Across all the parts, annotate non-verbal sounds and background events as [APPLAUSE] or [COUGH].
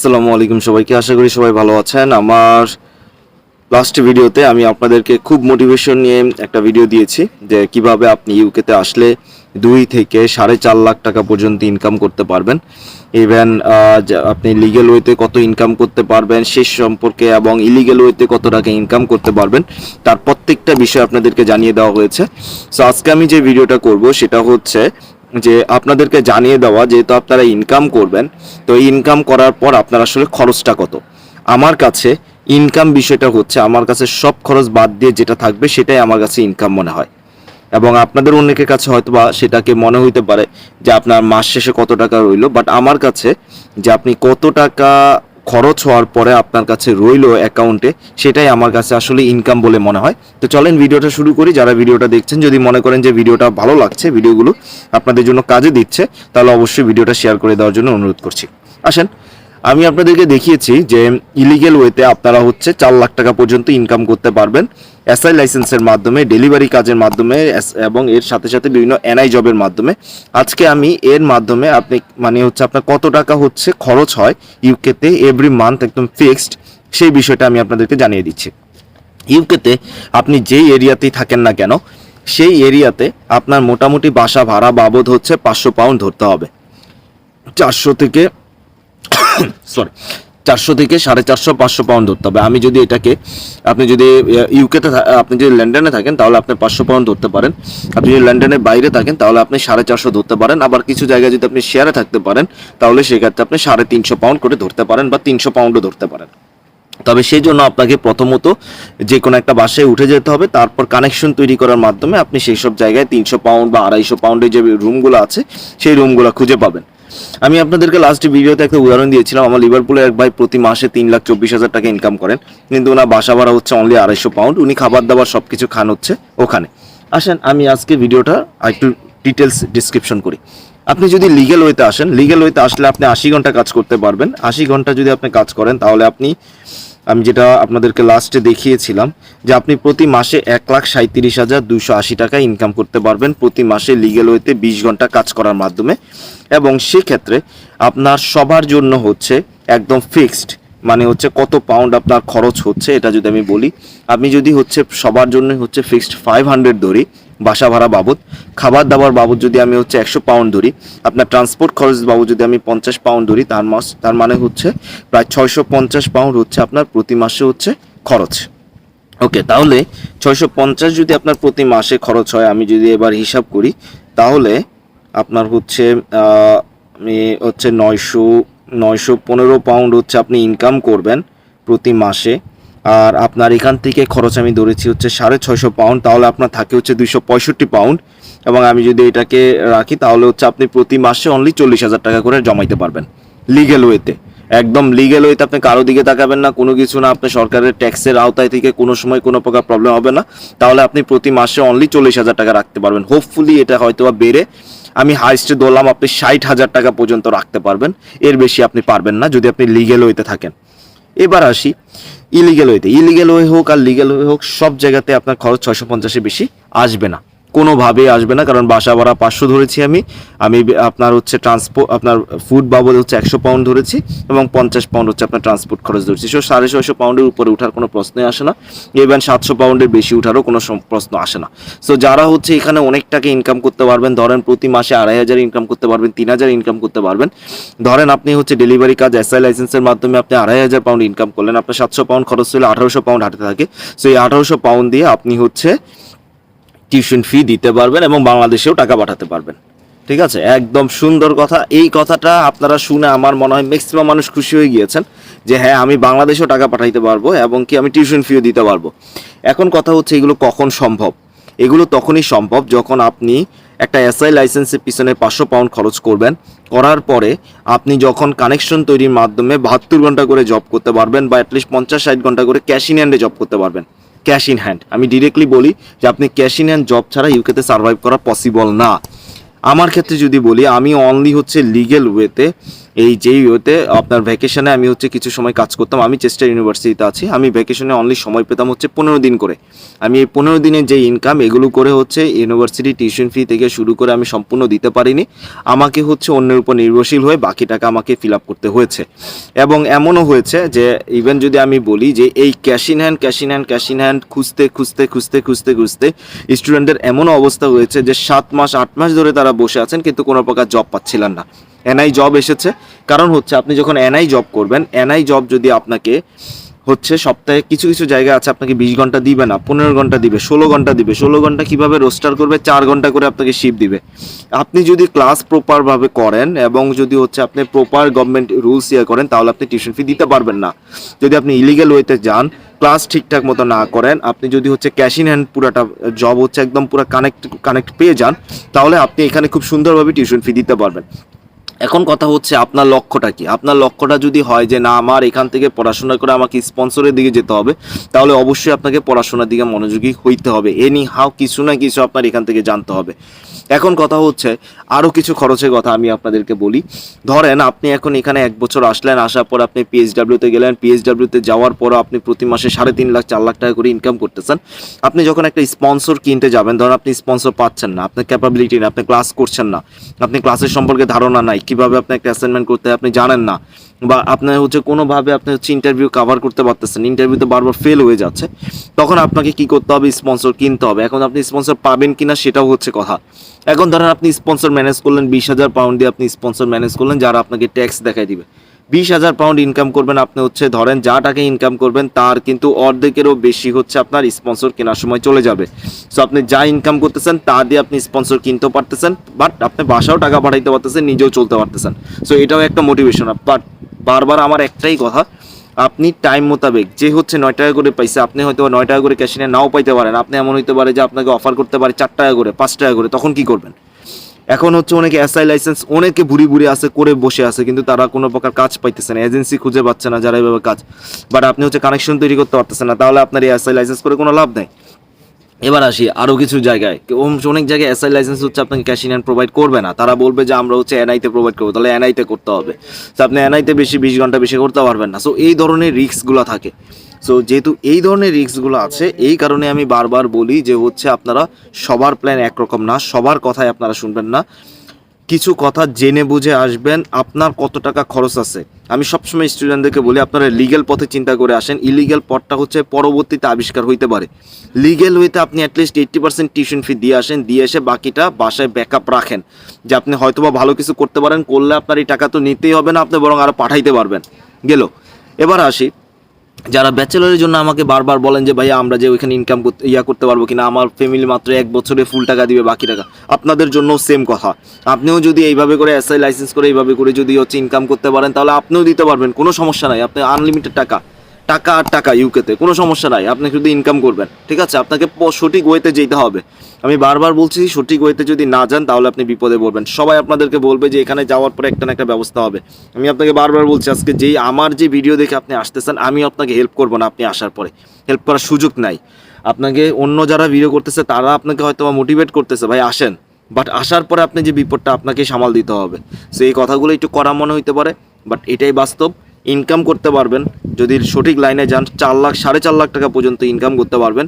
আসসালামু আলাইকুম সবাইকে। আশা করি সবাই ভালো আছেন। আমার লাস্ট ভিডিওতে আমি আপনাদেরকে খুব মোটিভেশন নিয়ে একটা ভিডিও দিয়েছি যে কীভাবে আপনি ইউকেতে আসলে দুই থেকে সাড়ে চার লাখ টাকা পর্যন্ত ইনকাম করতে পারবেন। ইভেন আপনি লিগেল ওয়েতে কত ইনকাম করতে পারবেন সে সম্পর্কে এবং ইলিগেল ওয়েতে কত টাকা ইনকাম করতে পারবেন, তার প্রত্যেকটা বিষয় আপনাদেরকে জানিয়ে দেওয়া হয়েছে। সো আজকে আমি যে ভিডিওটা করব, সেটা হচ্ছে যে আপনাদেরকে জানিয়ে দেওয়া, যেহেতু আপনারা ইনকাম করবেন, তো ইনকাম করার পর আপনার আসলে খরচটা কত? আমার কাছে ইনকাম বিষয়টা হচ্ছে, আমার কাছে সব খরচ বাদ দিয়ে যেটা থাকবে সেটাই আমার কাছে ইনকাম মনে হয়। এবং আপনাদের অনেকের কাছে হয়তো বা সেটাকে মনে হইতে পারে যে আপনার মাস শেষে কত টাকা রইল বাট আমার কাছে যে আপনি কত টাকা খরচ হওয়ার পরে আপনার কাছে রইল অ্যাকাউন্টে সেটাই আমার কাছে আসলে ইনকাম বলে মনে হয়। তো চলেন ভিডিওটা শুরু করি। যারা ভিডিওটা দেখছেন, যদি মনে করেন যে ভিডিওটা ভালো লাগছে, ভিডিওগুলো আপনাদের জন্য কাজে দিচ্ছে, তাহলে অবশ্যই ভিডিওটা শেয়ার করে দেওয়ার জন্য অনুরোধ করছি। আসেন আমি আপনাদেরকে দেখিয়েছি যে ইলিগেল ওয়েতে আপনারা হচ্ছে চার লাখ টাকা পর্যন্ত ইনকাম করতে পারবেন। এসআই লাইসেন্সের মাধ্যমে ডেলিভারি কাজের মাধ্যমে এবং এর সাথে সাথে বিভিন্ন এনআই জবের মাধ্যমে। আজকে আমি এর মাধ্যমে আপনি মানে হচ্ছে আপনার কত টাকা হচ্ছে খরচ হয় ইউকেতে এভরি মান্থ একদম ফিক্সড সেই বিষয়টা আমি আপনাদেরকে জানিয়ে দিচ্ছি। ইউকেতে আপনি যেই এরিয়াতেই থাকেন না কেন, সেই এরিয়াতে আপনার মোটামুটি বাসা ভাড়া বাবদ হচ্ছে পাঁচশো পাউন্ড ধরতে হবে। চারশো থেকে [COUGHS] সরি চারশো থেকে সাড়ে চারশো, পাঁচশো পাউন্ড ধরতে হবে। আমি যদি এটাকে, আপনি যদি ইউকেতে আপনি যদি লন্ডনে থাকেন, তাহলে আপনি পাঁচশো পাউন্ড ধরতে পারেন। আপনি যদি লন্ডনের বাইরে থাকেন, তাহলে আপনি সাড়ে চারশো ধরতে পারেন। আবার কিছু জায়গায় যদি আপনি শেয়ারে থাকতে পারেন, তাহলে সেক্ষেত্রে আপনি সাড়ে তিনশো পাউন্ড করে ধরতে পারেন বা তিনশো পাউন্ডও ধরতে পারেন। তবে সেই জন্য আপনাকে প্রথমত যে কোনো একটা বাসায় উঠে যেতে হবে, তারপর কানেকশন তৈরি করার মাধ্যমে আপনি সেই সব জায়গায় তিনশো পাউন্ড বা আড়াইশো পাউন্ডের যে রুমগুলো আছে, সেই রুমগুলো খুঁজে পাবেন। আমি আপনাদেরকে লাস্ট ভিডিওতে একটা উদাহরণ দিয়েছিলাম, আমার লিভারপুলের এক ভাই প্রতি মাসে তিন লাখ চব্বিশ হাজার টাকা ইনকাম করেন, কিন্তু ওনার বাসা ভাড়া হচ্ছে অনলি আড়াইশো পাউন্ড উনি খাবার দাবার সব কিছু খান হচ্ছে ওখানে। আসেন, আমি আজকে ভিডিওটা একটু ডিটেলস ডিসক্রিপশন করি। আপনি যদি লিগেল ওয়েতে আসেন লিগেল ওয়েতে আসলে আপনি আশি ঘণ্টা কাজ করতে পারবেন। আশি ঘণ্টা যদি আপনি কাজ করেন, তাহলে আপনি আমি যেটা আপনাদেরকে লাস্টে দেখিয়েছিলাম যে আপনি প্রতি মাসে এক লাখ সাঁত্রিশ হাজার দুশো আশি টাকা ইনকাম করতে পারবেন প্রতি মাসে লিগেল ওয়েতে বিশ ঘণ্টা কাজ করার মাধ্যমে। এবং সেক্ষেত্রে আপনার সবার জন্য হচ্ছে একদম ফিক্সড মানে হচ্ছে কত পাউন্ড আপনার খরচ হচ্ছে, এটা যদি আমি বলি। আপনি যদি হচ্ছে সবার জন্য হচ্ছে ফিক্সড ফাইভ হান্ড্রেড ধরি বাসা ভাড়া বাবদ। খাবার দাবার বাবদ যদি আমি হচ্ছে একশো পাউন্ড ধরি, আপনার ট্রান্সপোর্ট খরচ বাবদ যদি আমি পঞ্চাশ পাউন্ড ধরি, তার মাস, তার মানে হচ্ছে প্রায় ছয়শো পঞ্চাশ পাউন্ড হচ্ছে আপনার প্রতি মাসে হচ্ছে খরচ। ওকে, তাহলে ছয়শো পঞ্চাশ যদি আপনার প্রতি মাসে খরচ হয়, আমি যদি এবার হিসাব করি, তাহলে আপনার হচ্ছে আমি হচ্ছে নয়শো নয়শো পনেরো পাউন্ড হচ্ছে আপনি ইনকাম করবেন প্রতি মাসে। আর আপনার এখান থেকে খরচ আমি ধরেছি হচ্ছে সাড়ে ছয়শো পাউন্ড তাহলে আপনার থাকে হচ্ছে দুইশো পঁয়ষট্টি পাউন্ড এবং আমি যদি এটাকে রাখি, তাহলে হচ্ছে আপনি প্রতি মাসে অনলি চল্লিশ হাজার টাকা করে জমাইতে পারবেন লিগেল ওয়েতে একদম লিগেল ওয়েতে আপনি কারও দিকে তাকাবেন না, কোনো কিছু না, আপনি সরকারের ট্যাক্সের আওতায় থেকে কোনো সময় কোনো প্রকার প্রবলেম হবে না। তাহলে আপনি প্রতি মাসে অনলি চল্লিশ হাজার টাকা রাখতে পারবেন। হোপফুলি এটা হয়তো বা বেড়ে আমি হাইস্টে ধরলাম আপনি ষাট হাজার টাকা পর্যন্ত রাখতে পারবেন। এর বেশি আপনি পারবেন না যদি আপনি লিগেল ওয়েতে থাকেন। এবার আসি। ইলিগেল ওয়েতে ইলিগেল ওয়ে হোক আর লিগেল ওয়ে হোক, সব জায়গাতে আপনার খরচ ছয়শো পঞ্চাশের বেশি আসবে না। কোনোভাবেই আসবে না, কারণ বাসা ভাড়া পাঁচশো ধরেছি আমি। আমি আপনার হচ্ছে ট্রান্সপোর্ট আপনার ফুড বাবদ হচ্ছে একশো পাউন্ড ধরেছি এবং পঞ্চাশ পাউন্ড হচ্ছে আপনার ট্রান্সপোর্ট খরচ ধরেছি। সো সাড়ে ছয়শো পাউন্ডের উপরে ওঠার কোনো প্রশ্নই আসে না। ইভেন সাতশো পাউন্ডের বেশি ওঠারও কোনো প্রশ্ন আসে না। সো যারা হচ্ছে এখানে অনেক টাকা ইনকাম করতে পারবেন, ধরেন প্রতি মাসে আড়াই হাজার ইনকাম করতে পারবেন, তিন হাজার ইনকাম করতে পারবেন। ধরেন আপনি হচ্ছে ডেলিভারি কাজ এসআই লাইসেন্সের মাধ্যমে আপনি আড়াই হাজার পাউন্ড ইনকাম করলেন, আপনার সাতশো পাউন্ড খরচ হলে আঠারোশো পাউন্ড হাতে থাকে। সো এই আঠারোশো পাউন্ড দিয়ে আপনি হচ্ছে টিউশন ফি দিতে পারবেন এবং বাংলাদেশেও টাকা পাঠাতে পারবেন। ঠিক আছে? একদম সুন্দর কথা। এই কথাটা আপনারা শুনে আমার মনে হয় ম্যাক্সিমাম মানুষ খুশি হয়ে গিয়েছেন যে হ্যাঁ আমি বাংলাদেশেও টাকা পাঠাইতে পারব এবং কি আমি টিউশন ফিও দিতে পারব। এখন কথা হচ্ছে এগুলো কখন সম্ভব? এগুলো তখনই সম্ভব যখন আপনি একটা এসআই লাইসেন্সের পিছনে পাঁচশো পাউন্ড খরচ করবেন। করার পরে আপনি যখন কানেকশন তৈরির মাধ্যমে বাহাত্তর ঘণ্টা করে জব করতে পারবেন বা অ্যাটলিস্ট পঞ্চাশ ষাট ঘণ্টা করে ক্যাশ ইন হ্যান্ডে জব করতে পারবেন। Cash in hand. আমি ডিরেক্টলি বলি যে আপনি ক্যাশ ইন হ্যান্ড জব ছাড়া ইউকেতে সার্ভাইভ করা পসিবল না। আমার ক্ষেত্রে যদি বলি, আমি অনলি হচ্ছে লিগেল ওয়েতে এই যেই ইয়েতে আপনার ভ্যাকেশনে আমি হচ্ছে কিছু সময় কাজ করতাম। আমি চেস্টার ইউনিভার্সিটিতে আছি। আমি ভ্যাকেশনে অনলি সময় পেতাম হচ্ছে পনেরো দিন করে। আমি এই পনেরো দিনের যে ইনকাম এগুলো করে হচ্ছে ইউনিভার্সিটি টিউশন ফি থেকে শুরু করে আমি সম্পূর্ণ দিতে পারিনি। আমাকে হচ্ছে অন্যের উপর নির্ভরশীল হয়ে বাকি টাকা আমাকে ফিল আপ করতে হয়েছে। এবং এমনও হয়েছে যে ইভেন যদি আমি বলি যে এই cash in hand cash in hand cash in hand খুঁজতে খুঁজতে খুঁজতে খুঁজতে খুঁজতে স্টুডেন্টের এমন অবস্থা হয়েছে যে সাত মাস, আট মাস ধরে তারা বসে আছেন কিন্তু কোনো প্রকার জব পাচ্ছিলেন না। এনআই জব এসেছে। কারণ হচ্ছে আপনি যখন এনআই জব করবেন এনআই জব যদি আপনাকে হচ্ছে সপ্তাহে কিছু কিছু জায়গা আছে, আপনাকে বিশ ঘণ্টা দিবে না, পনেরো ঘণ্টা দিবে, ষোলো ঘণ্টা দিবে, ষোলো ঘণ্টা কীভাবে রোস্টার করবে, চার ঘণ্টা করে আপনাকে শিপ দিবে। আপনি যদি ক্লাস প্রপারভাবে করেন এবং যদি হচ্ছে আপনি প্রপার গভর্নমেন্ট রুলস ইয়ে করেন, তাহলে আপনি টিউশন ফি দিতে পারবেন না। যদি আপনি ইলিগেল ওয়েতে যান ক্লাস ঠিকঠাক মতো না করেন, আপনি যদি হচ্ছে ক্যাশ ইন হ্যান্ড পুরাটা জব হচ্ছে একদম পুরো কানেক্ট কানেক্ট পেয়ে যান, তাহলে আপনি এখানে খুব সুন্দরভাবে টিউশন ফি দিতে পারবেন। এখন কথা হচ্ছে আপনার লক্ষ্যটা কি? আপনার লক্ষ্যটা যদি হয় যে না, আমার এখান থেকে পড়াশোনা করে আমাকে স্পন্সরের দিকে যেতে হবে, তাহলে অবশ্যই আপনাকে পড়াশোনার দিকে মনোযোগী হইতে হবে। এনি হাও কিছু না কিছু আপনার এখান থেকে জানতে হবে। এখন কথা হচ্ছে আরও কিছু খরচের কথা আমি আপনাদেরকে বলি। ধরেন আপনি এখন এখানে এক বছর আসলেন, আসার পর আপনি পিএইচডাব্লিউতে গেলেন পিএইচডাব্লিউতে যাওয়ার পর আপনি প্রতি মাসে সাড়ে তিন লাখ, চার লাখ টাকা করে ইনকাম করতেছেন। আপনি যখন একটা স্পন্সর কিনতে যাবেন, ধরেন আপনি স্পন্সর পাচ্ছেন না, আপনার ক্যাপাবিলিটি না, আপনি ক্লাস করছেন না, আপনি ক্লাসের সম্পর্কে ধারণা নাই কীভাবে আপনি একটা অ্যাসাইনমেন্ট করতে আপনি জানেন না। বা আপনার হচ্ছে কোনোভাবে আপনি হচ্ছে ইন্টারভিউ কভার করতে পারতেছেন ইন্টারভিউতে বারবার ফেল হয়ে যাচ্ছে। তখন আপনাকে কি করতে হবে? স্পন্সর কিনতে হবে। এখন আপনি স্পন্সর পাবেন কিনা সেটাও হচ্ছে কথা। এখন ধরেন আপনি স্পন্সর ম্যানেজ করলেন বিশ হাজার পাউন্ড দিয়ে আপনি স্পন্সর ম্যানেজ করলেন, যারা আপনাকে ট্যাক্স দেখাই দিবে। বিশ হাজার পাউন্ড ইনকাম করবেন আপনি হচ্ছে, ধরেন যা টাকা ইনকাম করবেন তার কিন্তু অর্ধেকেরও বেশি হচ্ছে আপনার স্পন্সর কেনার সময় চলে যাবে। সো আপনি যা ইনকাম করতেছেন তা দিয়ে আপনি স্পন্সর কিনতেও পারতেছেন বাট আপনি বাসাও টাকা পাঠাইতে পারতেছেন, নিজেও চলতে পারতেছেন। সো এটাও একটা মোটিভেশন বাট বারবার আমার একটাই কথা, আপনি টাইম মোতাবেক যে হচ্ছে নয় টাকা করে পাইছে, আপনি হয়তো নয় টাকা করে ক্যাশিনে নাও পাইতে পারেন। আপনি এমন হইতে পারে যে আপনাকে অফার করতে পারে চার টাকা করে, পাঁচ টাকা করে, তখন কি করবেন? এখন হচ্ছে অনেকে এসআই লাইসেন্স, অনেকে ভুরি ভুরি আছে, করে বসে আছে, কিন্তু তারা কোনো প্রকার কাজ পাইতেছে না। এজেন্সি খুঁজে পাচ্ছে না যারা এভাবে কাজ। বাট আপনি হচ্ছে কানেকশন তৈরি করতে পারতেছেন না, তাহলে আপনার এই এসআই লাইসেন্স করে কোনো লাভ নেই। এবার আসি আরও কিছু জায়গায়। অনেক জায়গায় এসআই লাইসেন্স হচ্ছে, আপনাকে ক্যাশ ইন প্রোভাইড করবে না। তারা বলবে যে আমরা হচ্ছে এনআইতে প্রোভাইড করব, তাহলে এনআইতে করতে হবে। তো আপনি এনআইতে বেশি, বিশ ঘণ্টা বেশি করতে পারবেন না। সো এই ধরনের রিস্কগুলো থাকে। সো যেহেতু এই ধরনের রিস্কগুলো আছে, এই কারণে আমি বারবার বলি যে হচ্ছে আপনারা সবার প্ল্যান একরকম না, সবার কথাই আপনারা শুনবেন না। কিছু কথা জেনে বুঝে আসবেন আপনার কত টাকা খরচ আছে। আমি সবসময় স্টুডেন্টদেরকে বলি, আপনারা লিগেল পথে চিন্তা করে আসেন। ইলিগেল পথটা হচ্ছে পরবর্তীতে আবিষ্কার হইতে পারে। লিগেল হইতে আপনি at least eighty percent tuition fee দিয়ে আসেন, দিয়ে এসে বাকিটা বাসায় ব্যাকআপ রাখেন। যে আপনি হয়তোবা ভালো কিছু করতে পারেন, করলে আপনার এই টাকা তো নিতেই হবে না, আপনি বরং আরও পাঠাইতে পারবেন। গেল। এবার আসি যারা ব্যাচেলারের জন্য আমাকে বারবার বলেন যে, ভাইয়া, আমরা যে ওইখানে ইনকাম করতে, ইয়া করতে পারব কিনা, আমার ফ্যামিলি মাত্র এক বছরে ফুল টাকা দিবে, বাকি টাকা। আপনাদের জন্য সেম কথা। আপনিও যদি এইভাবে করে এসআই লাইসেন্স করে, এইভাবে করে যদি হচ্ছে ইনকাম করতে পারেন, তাহলে আপনিও দিতে পারবেন, কোনো সমস্যা নাই। আপনি আনলিমিটেড টাকা। টাকা আর টাকা ইউকেতে কোনো সমস্যা নাই, আপনি শুধু ইনকাম করবেন, ঠিক আছে? আপনাকে সঠিক ওয়েতে যেতে হবে। আমি বারবার বলছি, সঠিক ওয়েতে যদি না যান, তাহলে আপনি বিপদে পড়বেন। সবাই আপনাদেরকে বলবে যে এখানে যাওয়ার পরে একটা না একটা ব্যবস্থা হবে। আমি আপনাকে বারবার বলছি, আজকে যেই আমার যে ভিডিও দেখে আপনি আসতেছেন, আমি আপনাকে হেল্প করব না আপনি আসার পরে। হেল্প করার সুযোগ নাই। আপনাকে অন্য যারা ভিডিও করতেছে, তারা আপনাকে হয়তো মোটিভেট করতেছে, ভাই, আসেন। বাট আসার পরে আপনি যে বিপদটা আপনাকে সামাল দিতে হবে। সো এই কথাগুলো একটু করা মনে হইতে পারে বাট এটাই বাস্তব। ইনকাম করতে পারবেন। যদি সঠিক লাইনে যান, চার লাখ, সাড়ে চার লাখ টাকা পর্যন্ত ইনকাম করতে পারবেন।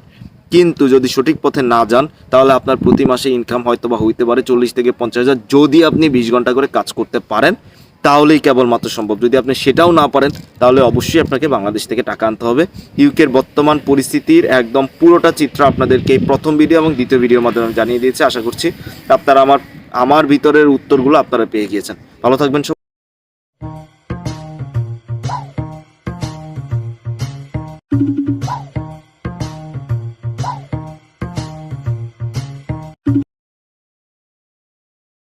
কিন্তু যদি সঠিক পথে না যান, তাহলে আপনার প্রতি মাসে ইনকাম হয়তো বা হইতে পারে চল্লিশ থেকে পঞ্চাশ হাজার। যদি আপনি বিশ ঘণ্টা করে কাজ করতে পারেন, তাহলেই কেবলমাত্র সম্ভব। যদি আপনি সেটাও না পারেন, তাহলে অবশ্যই আপনাকে বাংলাদেশ থেকে টাকা আনতে হবে। ইউকের বর্তমান পরিস্থিতির একদম পুরোটা চিত্র আপনাদেরকে প্রথম ভিডিও এবং দ্বিতীয় ভিডিওর মাধ্যমে জানিয়ে দিয়েছি। আশা করছি আপনারা আমার আমার ভিতরের উত্তরগুলো আপনারা পেয়ে গিয়েছেন। ভালো থাকবেন